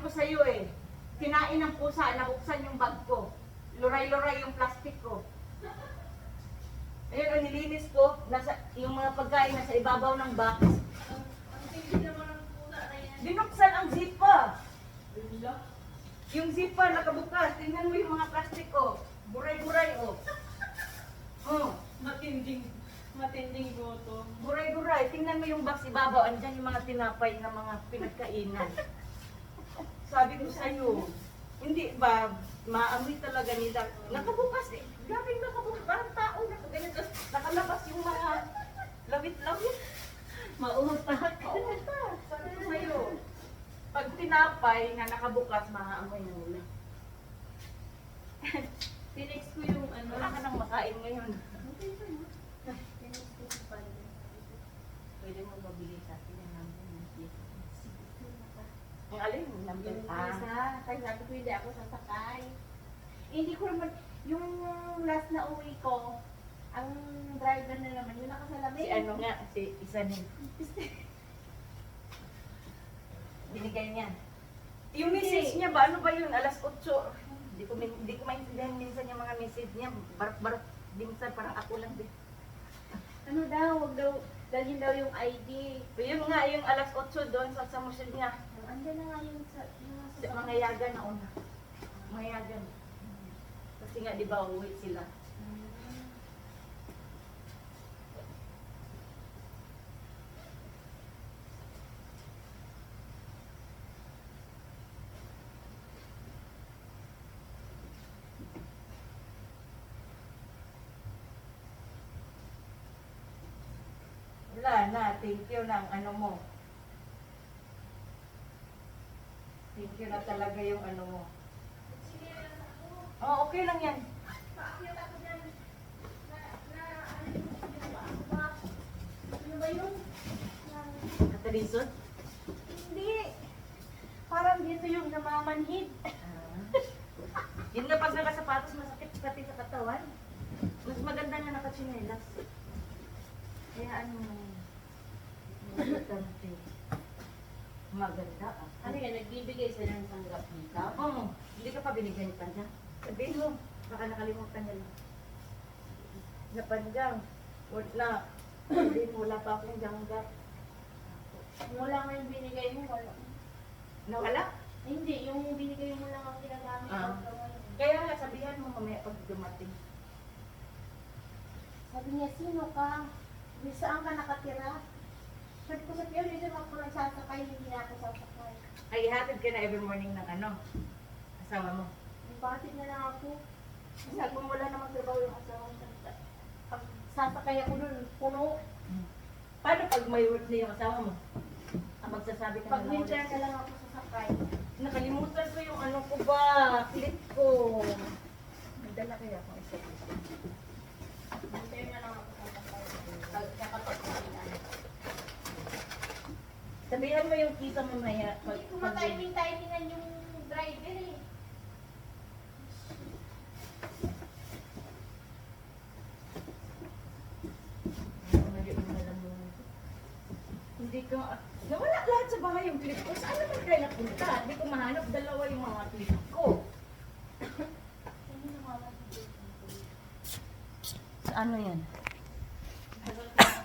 ko sa'yo eh. Kinain ng pusa, nabuksan yung bag ko. Luray-luray yung plastic ko. Ayun, ang nilinis ko, nasa, yung mga pagkain nasa ibabaw ng box. Binuksan ang zipa. Yung zipa nakabukas. Tingnan mo yung mga plastic ko. Buray-buray oh. Oh, Matinding, matinding boto. buray-buray. Tingnan mo yung box ibabaw. Andyan yung mga tinapay na mga pinagkainan. Sabi ko sa'yo, hindi ba, maamoy talaga nila. Nakabukas eh. Grabe nakabukas. Parang tao nakaganyan. Tapos nakalabas yung mga lawit-lawit. Mautak. Ta. Sabi ko sa'yo, pag tinapay na nakabukas, maamoy na nila. Tinext ko yung ano. Wala ka nang makain ngayon. Tinext ko yung pala. Pwede mo mabili sa akin yung number ng dito. Ang alin yung number? Yung Ah, isa, kaya sabi ko hindi ako sasakay. Hindi ko naman, yung last na uwi ko, ang driver na naman, yung nakasalamin. si ano nga, si isa ni. Binigay niya. Yung message niya ba, ano ba yun? Alas 8. Hindi ko, hindi ko maintindihan minsan yung mga message niya. Barok-barok. Minsan parang ako lang din. Ano daw, wag daw, dalhin daw yung ID. So yun nga, yung alas 8 doon sa samusil niya. Andyan na nga yung sa, yung Sa sa mga yaga na una. Mga yaga. Kasi nga, di ba, uwi sila. Wala na, thank you ng ano mo. Thank you na talaga yung ano mo. Oh, okay lang yan. Ano? Katarisot? Hindi. Parang dito yung namamanhid. Yun nga pag nakasapatos, masakit pati sa katawan. Mas maganda na nakachinelas. Kaya ano, maganda. Maganda ah. Ano yan, nagbibigay sila ng tanggap dito? Oo, hindi ka pa binigyan ni Panjang. Sabihin mo, baka nakalimutan niya lang. Na Panjang, wala, hindi mo, wala pa akong janggat. Wala nga yung binigay mo, wala. Nawala? Hindi, yung binigay mo lang ang ginagamit Ah. Kaya nga, sabihan mo mamaya pag dumating. Sabi niya, sino ka? Saan ka nakatira? Sabi ko sa piyo, hindi naman ako nagsasakay, hindi na ako sasakay. Ay, hatid ka na every morning ng ano, asawa mo. Batid na lang ako. Sabi mo wala namang trabaho yung asawa mo. Pag sasakay ako dun, puno. Paano pag may work na yung asawa mo? Ang magsasabi ka Pag na ulit. na lang ako sasakay. Nakalimutan ko yung ano ko ba, clip ko. May dala kaya akong isa dito. Winter na lang ako sasakay. Sabihan mo yung kita mamaya. Hindi ko pag, matiming-timingan yung driver eh. Hindi ko, nawala lahat sa bahay yung clip ko. Saan naman kaya napunta? Hindi ko mahanap dalawa yung mga clip ko. Ano yan?